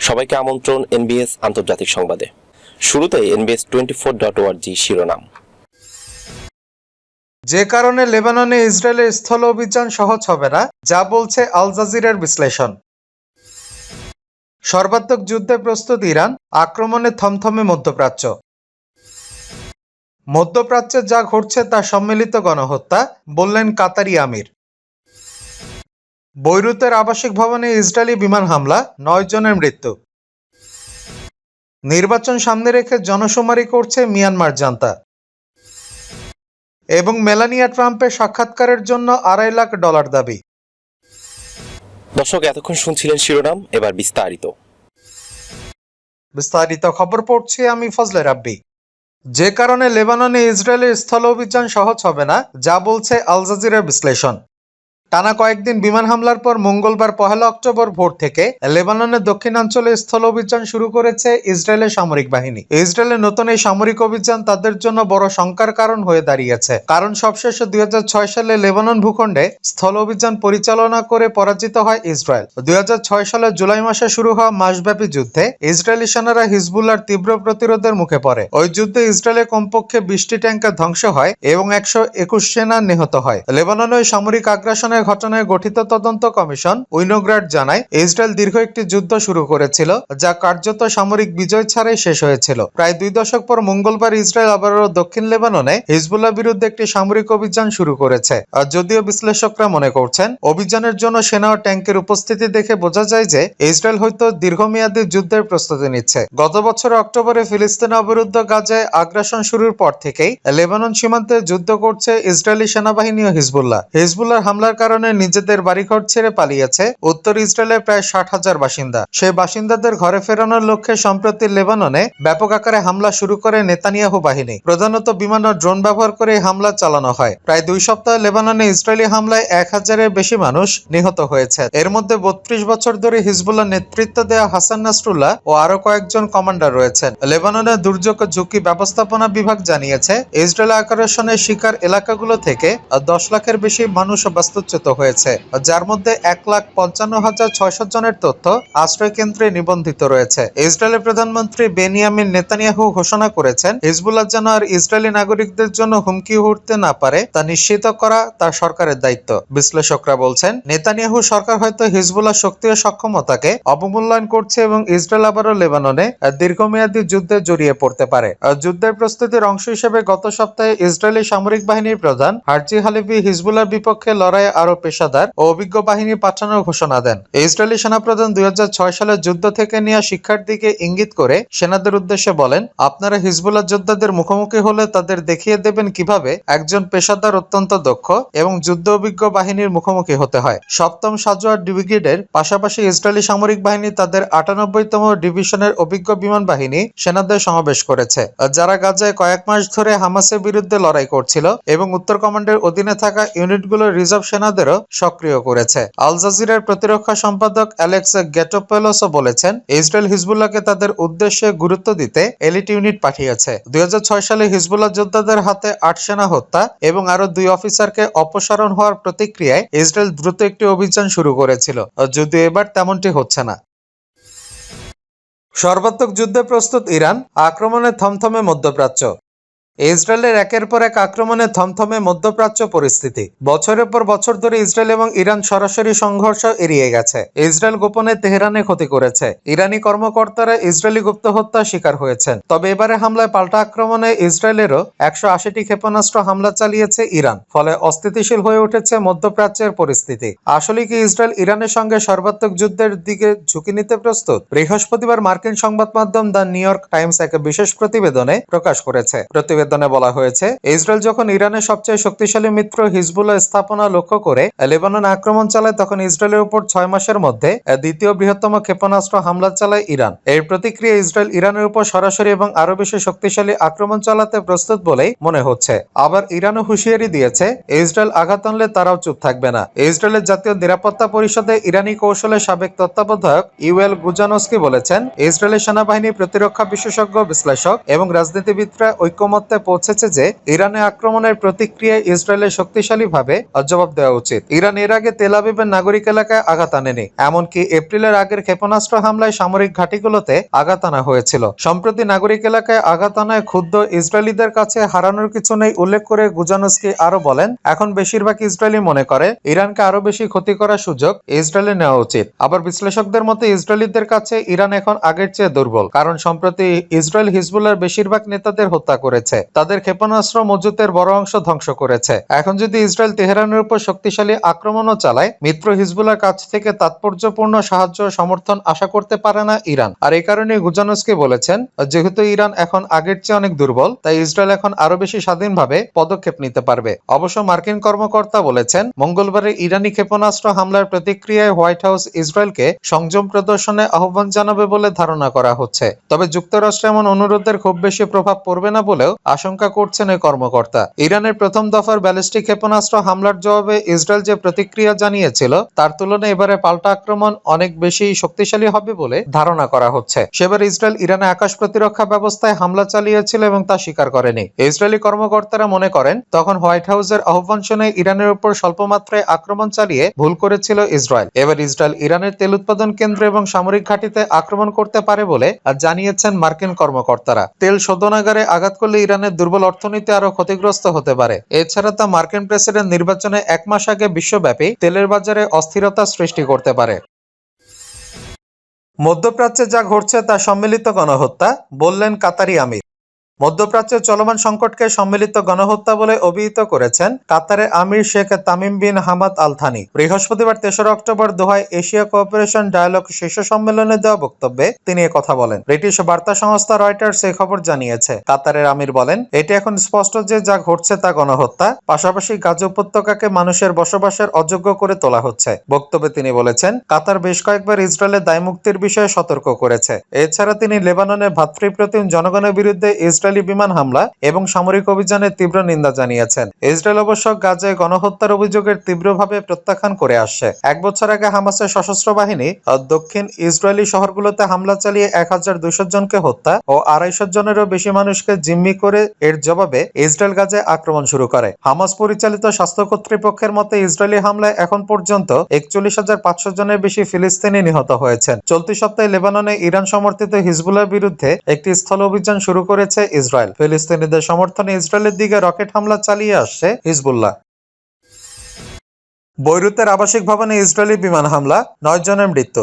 সবাইকে আমন্ত্রণ এনবিএস আন্তর্জাতিক সংবাদে। শুরুতে এনবিএস টোয়েন্টি ফোর ডট ওয়ার্জি শিরোনাম। যে কারণে লেবাননে ইসরায়েলের স্থল অভিযান সহজ হবে না, যা বলছে আল জাজিরার বিশ্লেষণ। সর্বাত্মক যুদ্ধে প্রস্তুত ইরান, আক্রমণে থমথমে মধ্যপ্রাচ্য। মধ্যপ্রাচ্যে যা ঘটছে তা সম্মিলিত গণহত্যা, বললেন কাতারি আমির। বৈরুতের আবাসিক ভবনে ইসরায়েলি বিমান হামলা নয় জনের মৃত্যু। নির্বাচন সামনে রেখে জনশুমারি করছে মিয়ানমার জান্তা। এবং মেলানিয়া ট্রাম্পের সাক্ষাৎকারের জন্য আড়াই লাখ ডলার দাবি। দর্শক এতক্ষণ শুনছিলেন শিরোনাম এবার বিস্তারিত। বিস্তারিত খবর পড়ছি আমি ফজলে রাব্বি। যে কারণে লেবাননে ইসরায়েলের স্থল অভিযান সহজ হবে না যা বলছে আল জাজিরার বিশ্লেষণ। টানা কয়েকদিন বিমান হামলার পর মঙ্গলবার পহেলা অক্টোবর ভোর থেকে লেবাননের দক্ষিণাঞ্চলে স্থল অভিযান শুরু করেছে ইসরায়েলের সামরিক বাহিনী। ইসরায়েলের নতুন এই সামরিক অভিযান তাদের জন্য বড় শঙ্কার কারণ হয়ে দাঁড়িয়েছে। কারণ সবশেষে দুই সালে লেবানন ভূখণ্ডে স্থল অভিযান পরিচালনা করে পরাজিত হয় ইসরায়েল। দুই সালের জুলাই মাসে শুরু হওয়া মাসব্যাপী যুদ্ধে ইসরায়েলি সেনারা হিজবুল্লার তীব্র প্রতিরোধের মুখে পড়ে। ওই যুদ্ধে ইসরায়েলের কমপক্ষে বিশটি ট্যাঙ্কার ধ্বংস হয় এবং একশো একুশ সেনা নিহত হয়। লেবাননে ওই সামরিক আগ্রাসনের ঘটনায় গঠিত তদন্ত কমিশন উইনোগ্রাড জানায়, ইসরায়েল দীর্ঘ একটি যুদ্ধ শুরু করেছিল, যা কার্যত সামরিক বিজয় ছাড়াই শেষ হয়েছিল। প্রায় দুই দশক পর মঙ্গলবার ইসরায়েল আবারও দক্ষিণ লেবাননে হিজবুল্লাহ বিরুদ্ধে একটি সামরিক অভিযান শুরু করেছে। যদিও বিশ্লেষকরা মনে করছেন, অভিযানের জন্য সেনা ও ট্যাঙ্কের উপস্থিতি দেখে বোঝা যায় যে ইসরায়েল হয়তো দীর্ঘমেয়াদী যুদ্ধের প্রস্তুতি নিচ্ছে। গত বছর অক্টোবরে ফিলিস্তিন অবরুদ্ধ গাজায় আগ্রাসন শুরুর পর থেকেই লেবানন সীমান্তে যুদ্ধ করছে ইসরায়েলি সেনাবাহিনী ও হিজবুল্লাহ। হিজবুল্লাহর হামলার কারণে নিজেদের বাড়িঘর ছেড়ে পালিয়েছে উত্তর ইসরায়েলের প্রায় ষাট হাজার বাসিন্দা। সেই বাসিন্দাদের ঘরে ফেরানোর লক্ষ্যে সম্প্রতি লেবাননে ব্যাপক আকারে হামলা শুরু করে নেতানিয়াহু বাহিনী। প্রধানত বিমান ও ড্রোন ব্যবহার করে হামলা চালানো হয়। প্রায় দুই সপ্তাহ লেবাননে ইসরায়েলি হামলায় এক হাজারের বেশি মানুষ নিহত হয়েছে। এর মধ্যে বত্রিশ বছর ধরে হিজবুল্লাহ নেতৃত্ব দেয়া হাসান নাসরুল্লাহ ও আরও কয়েকজন কমান্ডার রয়েছেন। লেবাননের দুর্যোগ ঝুঁকি ব্যবস্থাপনা বিভাগ জানিয়েছে, ইসরায়েল আকর্ষণের শিকার এলাকাগুলো থেকে দশ লাখের বেশি মানুষ বাস্তুচ্যুত হয়েছে, যার মধ্যে এক লাখ পঞ্চান্ন হাজার ছয়শো জনের তথ্য আশ্রয় কেন্দ্রে নিবন্ধিত রয়েছে। ইসরায়েলের প্রধানমন্ত্রী বেনিয়ামিন নেতানিয়াহু ঘোষণা করেছেন, হিজবুল্লাহ যেন আর ইসরায়েলি নাগরিকদের জন্য হুমকি উঠতে না পারে, তা নিশ্চিত করা তার সরকারের দায়িত্ব। বিশ্লেষকরা বলছেন, নেতানিয়াহু সরকার হয়তো হিজবুল্লাহ শক্তি ও সক্ষমতাকে অবমূল্যায়ন করছে এবং ইসরায়েল আবারও লেবাননে দীর্ঘমেয়াদী যুদ্ধে জড়িয়ে পড়তে পারে। যুদ্ধের প্রস্তুতির অংশ হিসেবে গত সপ্তাহে ইসরায়েলি সামরিক বাহিনীর প্রধান হার্জি হালিবি হিজবুল্লাহর বিপক্ষে লড়াইয়ে আরও পেশাদার ও অভিজ্ঞ বাহিনী পাঠানোর ঘোষণা দেন। ইসরায়েলি সেনাপ্রধান দুই সালের যুদ্ধ থেকে নেওয়া শিক্ষার দিকে ইঙ্গিত করে সেনাদের উদ্দেশ্যে বলেন, আপনারা হিজবুল্লাহ যোদ্ধাদের মুখোমুখি হলে তাদের দেখিয়ে দেবেন কীভাবে একজন পেশাদার অত্যন্ত দক্ষ এবং যুদ্ধ অভিজ্ঞ বাহিনীর মুখোমুখি হতে হয়। সপ্তম সাজোয়ার ব্রিগেডের পাশাপাশি ইসরায়েলি সামরিক বাহিনী তাদের আটানব্বইতম ডিভিশনের অভিজ্ঞ বিমান বাহিনী সেনাদের সমাবেশ করেছে, যারা গাজায় কয়েক মাস ধরে হামাসের বিরুদ্ধে লড়াই করছিল এবং উত্তর কমান্ডের অধীনে থাকা ইউনিটগুলোর রিজার্ভ সেনাদেরও সক্রিয় করেছে। আল জাজিরার প্রতিরক্ষা সম্পাদক অ্যালেক্স গেটোপেলোসও বলেছেন, ইসরায়েল হিজবুল্লাহকে তাদের উদ্দেশ্যে গুরুত্ব দিতে এলিট ইউনিট পাঠিয়েছে। দুই সালে হিজবুল্লাহ যোদ্ধাদের হাতে আট সেনা হত্যা এবং আরও দুই অফিসারকে অপসারণ হওয়ার প্রতিক্রিয়ায় ইসরায়েল দ্রুত একটি অভিযান শুরু করেছিল, যদিও এবার তেমনটি হচ্ছে না। সর্বাত্মক যুদ্ধে প্রস্তুত ইরান, আক্রমণে থমথমে মধ্যপ্রাচ্য। ইসরায়েলের একের পর এক আক্রমণে থমথমে মধ্যপ্রাচ্য পরিস্থিতি। বছরের পর বছর ধরে ইসরায়েল এবং ইরান সরাসরি সংঘর্ষ এড়িয়ে গেছে। ইসরায়েল গোপনে তেহরানে ক্ষতি করেছে। ইরানি কর্মকর্তারা ইসরায়েলি গুপ্ত হত্যার শিকার হয়েছেন। তবে এবারে হামলায় পাল্টা আক্রমণে ইসরায়েলেরও একশো আশিটি ক্ষেপণাস্ত্র হামলা চালিয়েছে ইরান, ফলে অস্থিতিশীল হয়ে উঠেছে মধ্যপ্রাচ্যের পরিস্থিতি। আসলে কি ইসরায়েল ইরানের সঙ্গে সর্বাত্মক যুদ্ধের দিকে ঝুঁকি নিতে প্রস্তুত? বৃহস্পতিবার মার্কিন সংবাদ মাধ্যম দ্য নিউ ইয়র্ক টাইমস এক বিশেষ প্রতিবেদনে প্রকাশ করেছে। প্রতিবেদনে বলা হয়েছে, ইসরায়েল যখন ইরানের সবচেয়ে শক্তিশালী মিত্র হিজবুল্লাহ স্থাপনা লক্ষ্য করে লেবানন আক্রমণ চালায়, তখন ইসরায়েলের উপর ছয় মাসের মধ্যে দ্বিতীয় বৃহত্তম ক্ষেপণাস্ত্র হামলা চালায় ইরান। এর প্রতিক্রিয়া ইসরায়েল ইরানের উপর সরাসরি এবং আরও বেশি শক্তিশালী আক্রমণ চালাতে প্রস্তুত বলেই মনে হচ্ছে। আবার ইরানও হুঁশিয়ারি দিয়েছে, ইসরায়েল আঘাত আনলে তারাও চুপ থাকবে না। ইসরায়েলের জাতীয় নিরাপত্তা পরিষদে ইরানি কৌশলের সাবেক তত্ত্বাবধায়ক ইউএল গুজানস্কি বলেছেন, ইসরায়েলের সেনাবাহিনী প্রতিরক্ষা বিশেষজ্ঞ, বিশ্লেষক এবং রাজনীতিবিদরা ঐক্যমত্যে সিদ্ধান্তে পৌঁছেছে যে ইরানে আক্রমণের প্রতিক্রিয়ায় ইসরায়েলের শক্তিশালীভাবে জবাব দেওয়া উচিত। ইরান এর আগে তেল আবিবের নাগরিক এলাকায় আঘাত আনেনি, এমনকি এপ্রিলের আগের ক্ষেপণাস্ত্র হামলায় সামরিক ঘাঁটিগুলোতে আঘাত আনা হয়েছিল। সম্প্রতি নাগরিক এলাকায় আঘাত আনায় ক্ষুদ্র ইসরায়েলিদের কাছে হারানোর কিছু নেই উল্লেখ করে গুজানস্কি আরও বলেন, এখন বেশিরভাগ ইসরায়েলি মনে করে ইরানকে আরও বেশি ক্ষতি করার সুযোগ ইসরায়েলে নেওয়া উচিত। আবার বিশ্লেষকদের মতে ইসরায়েলিদের কাছে ইরান এখন আগের চেয়ে দুর্বল, কারণ সম্প্রতি ইসরায়েল হিজবুল্লার বেশিরভাগ নেতাদের হত্যা করেছে। তাদের ক্ষেপণাস্ত্র মজুতের বড় অংশ ধ্বংস করেছে। এখন যদি ইসরায়েল তেহরানের উপর শক্তিশালী আক্রমণও চালায়, মিত্র হিজবুল্লার কাছ থেকে তাৎপর্যপূর্ণ সাহায্য সমর্থন আশা করতে পারে না ইরান। আর এই কারণে গুজানস্কি বলেছেন, যেহেতু ইরান এখন আগের চেয়ে অনেক দুর্বল, তাই ইসরায়েল এখন আরও বেশি স্বাধীনভাবে পদক্ষেপ নিতে পারবে। অবশ্য মার্কিন কর্মকর্তা বলেছেন, মঙ্গলবারে ইরানি ক্ষেপণাস্ত্র হামলার প্রতিক্রিয়ায় হোয়াইট হাউস ইসরায়েলকে সংযম প্রদর্শনে আহ্বান জানাবে বলে ধারণা করা হচ্ছে। তবে যুক্তরাষ্ট্র এমন অনুরোধের খুব বেশি প্রভাব পড়বে না বলেও আশঙ্কা করছেন এই কর্মকর্তা। ইরানের প্রথম দফার ব্যালিস্টিক ক্ষেপণাস্ত্র হামলার জবাবে ইসরায়েল যে প্রতিক্রিয়া জানিয়েছিল, তার তুলনায় এবারে পাল্টা আক্রমণ অনেক বেশি শক্তিশালী হবে বলে ধারণা করা হচ্ছে। সেবার ইসরায়েল ইরানে আকাশ প্রতিরক্ষা ব্যবস্থায় হামলা চালিয়েছিল এবং তা স্বীকার করেনি। ইসরায়েলি কর্মকর্তারা মনে করেন, তখন হোয়াইট হাউসের আহ্বান শুনে ইরানের উপর স্বল্পমাত্রায় আক্রমণ চালিয়ে ভুল করেছিল ইসরায়েল। এবার ইসরায়েল ইরানের তেল উৎপাদন কেন্দ্র এবং সামরিক ঘাঁটিতে আক্রমণ করতে পারে বলে জানিয়েছেন মার্কিন কর্মকর্তারা। তেল শোধনাগারে আঘাত করলে ইরানের দুর্বল অর্থনীতি আরও ক্ষতিগ্রস্ত হতে পারে। এছাড়া তা মার্কিন প্রেসিডেন্ট নির্বাচনে এক মাস আগে বিশ্বব্যাপী তেলের বাজারে অস্থিরতা সৃষ্টি করতে পারে। মধ্যপ্রাচ্যে যা ঘটছে তা সম্মিলিত গণহত্যা, বললেন কাতারি আমির। মধ্যপ্রাচ্যের চলমান সংকটকে সম্মিলিত গণহত্যা বলে অভিহিত করেছেন কাতারের আমির Sheikh Tamim bin Hamad Al Thani বৃহস্পতিবার তেসরা অক্টোবর দোহায় এশিয়া কোঅপারেশন ডায়ালগ শীর্ষ সম্মেলনে দেওয়া বক্তব্যে তিনি কথা বলেন। ব্রিটিশ বার্তা সংস্থা রয়টার্স এই খবর জানিয়েছে, কাতারের আমির বলেন, এটি এখন স্পষ্ট যে যা ঘটছে তা গণহত্যা, পাশাপাশি গাজা উপত্যকাকে মানুষের বসবাসের অযোগ্য করে তোলা হচ্ছে। বক্তব্যে তিনি বলেছেন, কাতার বেশ কয়েকবার ইসরায়েলের দায়মুক্তির বিষয়ে সতর্ক করেছে। এছাড়া তিনি লেবাননের ভাতৃপ্রতিম জনগণের বিরুদ্ধে ইসরায়েলি বিমান হামলা এবং সামরিক অভিযানের তীব্র নিন্দা জানিয়েছেন। ইসরায়েল অবশ্য গাজায় গণহত্যার অভিযোগের তীব্রভাবে প্রত্যাখ্যান করে আসছে। এক বছর আগে হামাসের সশস্ত্র বাহিনী দক্ষিণ ইসরায়েলি শহরগুলোতে হামলা চালিয়ে এক হাজার দুইশো জনকে হত্যা ও আড়াইশো জনেরও বেশি মানুষকে জিম্মি করে এর জবাবে ইসরায়েল গাজায় আক্রমণ শুরু করে। হামাস পরিচালিত স্বাস্থ্য কর্তৃপক্ষের মতে, ইসরায়েলি হামলায় এখন পর্যন্ত একচল্লিশ হাজার পাঁচশো জনের বেশি ফিলিস্তিনি নিহত হয়েছেন। চলতি সপ্তাহে লেবাননে ইরান সমর্থিত হিজবুল্লার বিরুদ্ধে একটি স্থল অভিযান শুরু করেছে ইসরায়েল। ফিলিস্তিনিদের সমর্থনে ইসরায়েলের দিকে রকেট হামলা চালিয়ে আসছে হিজবুল্লাহ। বৈরুতের আবাসিক ভবনে ইসরায়েলি বিমান হামলা, নয় জনের মৃত্যু।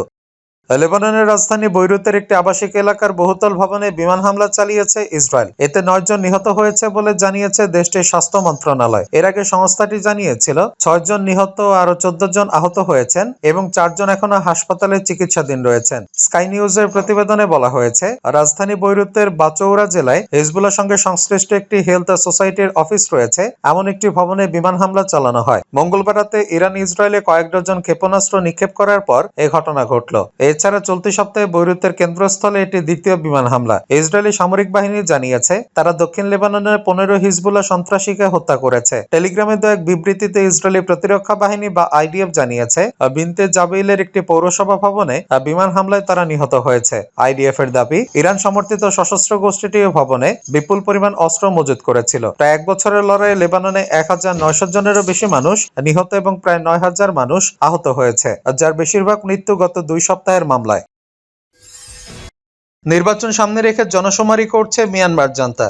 লেবাননের রাজধানী বৈরুতের একটি আবাসিক এলাকার বহুতল ভবনে বিমান হামলা চালিয়েছে ইসরায়েল। এতে নয় জন নিহত হয়েছে বলে জানিয়েছে দেশটির স্বাস্থ্য মন্ত্রণালয়। এর আগে সংস্থাটি জানিয়েছিল ছয় জন নিহত আরও চোদ্দ জন আহত হয়েছেন এবং চারজন এখনও হাসপাতালে চিকিৎসাধীন রয়েছেন। স্কাই নিউজের প্রতিবেদনে বলা হয়েছে, রাজধানী বৈরুতের বাচৌরা জেলায় হিজবুল্লার সঙ্গে সংশ্লিষ্ট একটি হেলথ সোসাইটির অফিস রয়েছে, এমন একটি ভবনে বিমান হামলা চালানো হয়। মঙ্গলবার রাতে ইরান ইসরায়েলে কয়েক ডজন ক্ষেপণাস্ত্র নিক্ষেপ করার পর এ ঘটনা ঘটল। এছাড়া চলতি সপ্তাহে বৈরুতের কেন্দ্রস্থলে এটি দ্বিতীয় বিমান হামলা। ইসরায়েলি সামরিক বাহিনী জানিয়েছে, তারা দক্ষিণ লেবাননের পনেরো হিজবুল্লাহ সন্ত্রাসীকে হত্যা করেছে। টেলিগ্রামে দেওয়া এক বিবৃতিতে ইসরায়েলি প্রতিরক্ষা বাহিনী বা আইডিএফ জানিয়েছে, বিনতে জাবিলের একটি পৌরসভা ভবনে বিমান হামলায় তারা নিহত হয়েছে। আইডিএফ এর দাবি, ইরান সমর্থিত সশস্ত্র গোষ্ঠীটি ভবনে বিপুল পরিমাণ অস্ত্র মজুত করেছিল। প্রায় এক বছরের লড়াইয়ে লেবাননে এক হাজার নয়শো জনেরও বেশি মানুষ নিহত এবং প্রায় নয় হাজার মানুষ আহত হয়েছে, যার বেশিরভাগ মৃত্যু গত দুই সপ্তাহের মামলায়। নির্বাচন সামনে রেখে জনশুমারি করছে মিয়ানমার জান্তা।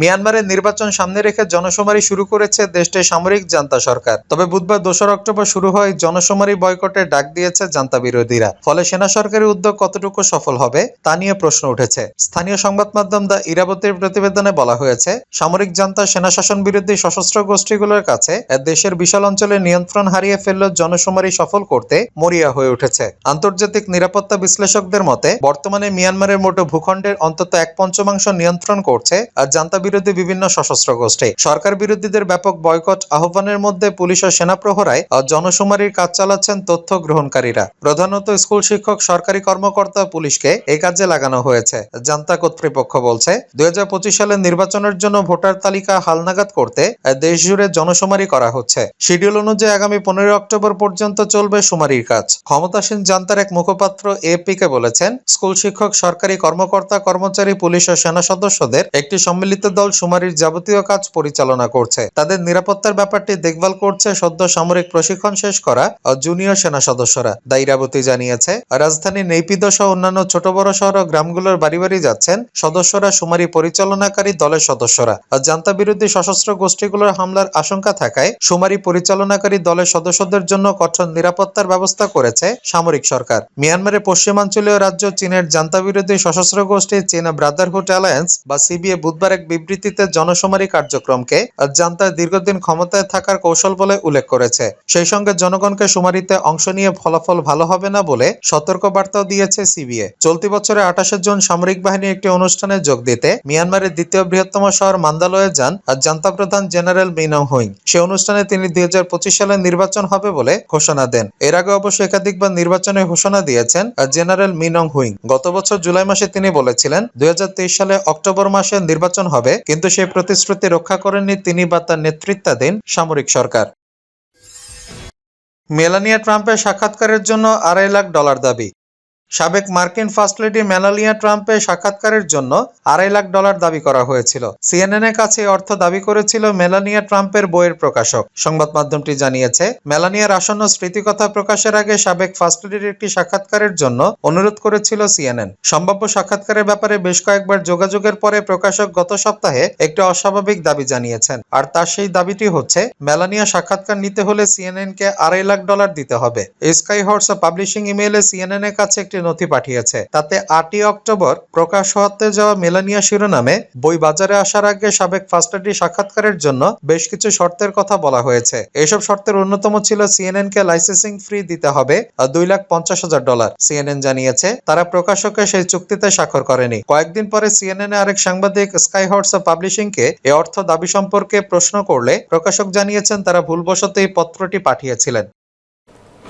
মিয়ানমারের নির্বাচন সামনে রেখে জনশুমারি শুরু করেছে দেশটির সামরিক জান্তা সরকার। তবে বুধবার দোসরা অক্টোবর শুরু হয় জনশুমারি বয়কটের ডাক দিয়েছে জান্তা বিরোধীরা। ফলে সেনা সরকারের উদ্যোগ কতটুকু সফল হবে, তা নিয়ে প্রশ্ন উঠেছে। স্থানীয় সংবাদ মাধ্যম দা ইরাবতীর প্রতিবেদনে বলা হয়েছে, সামরিক জান্তা সেনা শাসন বিরোধী সশস্ত্র গোষ্ঠীগুলোর কাছে দেশের বিশাল অঞ্চলে নিয়ন্ত্রণ হারিয়ে ফেললেও জনশুমারি সফল করতে মরিয়া হয়ে উঠেছে। আন্তর্জাতিক নিরাপত্তা বিশ্লেষকদের মতে, বর্তমানে মিয়ানমারের মোটো ভূখণ্ডের অন্তত এক পঞ্চমাংশ নিয়ন্ত্রণ করছে আর জান্তা বিরোধী বিভিন্ন সশস্ত্র গোষ্ঠী। সরকার বিরোধীদের ব্যাপক বয়কট আহ্বানের মধ্যে পুলিশ ও সেনা প্রহরায় জনশুমারির কাজ চালাচ্ছেন তথ্য গ্রহণকারীরা। প্রধানত স্কুল শিক্ষক সরকারি কর্মকর্তা পুলিশকে এই কাজে লাগানো হয়েছে জান্তা কর্তৃপক্ষ বলছে। দুই সালের নির্বাচনের জন্য ভোটার তালিকা হালনাগাদ করতে আহ, দেশ জুড়ে জনশুমারি করা হচ্ছে। শিডিউল অনুযায়ী আগামী পনেরোই অক্টোবর পর্যন্ত চলবে শুমারির কাজ। ক্ষমতাসীন জান্তার এক মুখপাত্র এপি কে বলেছেন স্কুল শিক্ষক সরকারি কর্মকর্তা কর্মচারী পুলিশ ও সেনা সদস্যদের একটি সম্মিলিত দল শুমারির যাবতীয় কাজ পরিচালনা করছে। তাদের নিরাপত্তার ব্যাপারটি দেখভাল করছে সদ্য সামরিক প্রশিক্ষণ শেষ করা জুনিয়র সেনা সদস্যরা। দাইরাবতী জানিয়েছে, রাজধানী নেইপিদ সহ অন্যান্য ছোট বড় শহর ও গ্রামগুলোর বাড়ি বাড়ি যাচ্ছেন সদস্যরা শুমারি পরিচালনাকারী দলের সদস্যরা। জান্তা বিরোধী সশস্ত্র গোষ্ঠীগুলোর হামলার আশঙ্কা থাকায় শুমারি পরিচালনাকারী দলের সদস্যদের জন্য কঠোর নিরাপত্তার ব্যবস্থা করেছে সামরিক সরকার। মিয়ানমারের পশ্চিমাঞ্চলীয় রাজ্য চীনের জান্তা বিরোধী সশস্ত্র গোষ্ঠী চীনা ব্রাদারহুড অ্যালায়েন্স বা সিবিএ বুধবার এক বিবৃতিতে জনশুমারি কার্যক্রমকে আর জান্তায় দীর্ঘদিন ক্ষমতায় থাকার কৌশল বলে উল্লেখ করেছে। সেই সঙ্গে জনগণকে শুমারিতে অংশ নিয়ে ফলাফল ভালো হবে না বলে সতর্ক বার্তাও দিয়েছে সিবিএ চলতি বছরের আঠাশে জুন সামরিক বাহিনী একটি অনুষ্ঠানে যোগ দিতে মিয়ানমারের দ্বিতীয় বৃহত্তম শহর মান্দালয়ে যান জান্তা প্রধান জেনারেল মিনং হুইং। সে অনুষ্ঠানে তিনি দুই হাজার পঁচিশ সালে নির্বাচন হবে বলে ঘোষণা দেন। এর আগে অবশ্য একাধিকবার নির্বাচনে ঘোষণা দিয়েছেন জেনারেল মিনং হুইং। গত বছর জুলাই মাসে তিনি বলেছিলেন, দুই হাজার তেইশ সালে অক্টোবর মাসে নির্বাচন হবে কিন্তু সেই প্রতিশ্রুতি রক্ষা করেননি তিনি বা তার নেতৃত্বাধীন সামরিক সরকার। মেলানিয়া ট্রাম্পের সাক্ষাৎকারের জন্য আড়াই লাখ ডলার দাবি। সাবেক মার্কিন ফার্স্ট লেডি মেলানিয়া ট্রাম্পের সাক্ষাৎকারের জন্য আড়াই লাখ ডলার দাবি করা হয়েছিল। সিএনএন এর কাছে অর্থ দাবি করেছিল মেলানিয়া ট্রাম্পের বইয়ের প্রকাশক। সংবাদ মাধ্যমটি জানিয়েছে, মেলানিয়ার আসন্ন স্মৃতিকথা প্রকাশের আগে সাবেক ফার্স্ট লেডির একটি সাক্ষাৎকারের জন্য অনুরোধ করেছিল সিএনএন। সম্ভাব্য সাক্ষাৎকারের ব্যাপারে বেশ কয়েকবার যোগাযোগের পরে প্রকাশক গত সপ্তাহে একটি অস্বাভাবিক দাবি জানিয়েছেন। আর তার সেই দাবিটি হচ্ছে, মেলানিয়া সাক্ষাৎকার নিতে হলে সিএনএন কে আড়াই লাখ ডলার দিতে হবে। স্কাই হর্স পাবলিশিং ইমেইলে সিএনএন এর কাছে একটি নথি পাঠিয়েছে। তাতে আটই অক্টোবর প্রকাশ হতে যাওয়া মেলানিয়া শিরোনামে বই বাজারে আসার আগে সাবেক ফার্স্ট সাক্ষাৎকারের জন্য বেশ কিছু শর্তের কথা বলা হয়েছে। এসব শর্তের অন্যতম ছিল সিএনএন কে লাইসেন্সিং ফ্রি দিতে হবে দুই লাখ পঞ্চাশ হাজার ডলার, সিএনএন জানিয়েছে। তারা প্রকাশকের সেই চুক্তিতে স্বাক্ষর করেনি। কয়েকদিন পরে সিএনএন আরেক সাংবাদিক স্কাই হর্স পাবলিশিং কে এ অর্থ দাবি সম্পর্কে প্রশ্ন করলে প্রকাশক জানিয়েছেন তারা ভুলবশত এই পত্রটি পাঠিয়েছিলেন।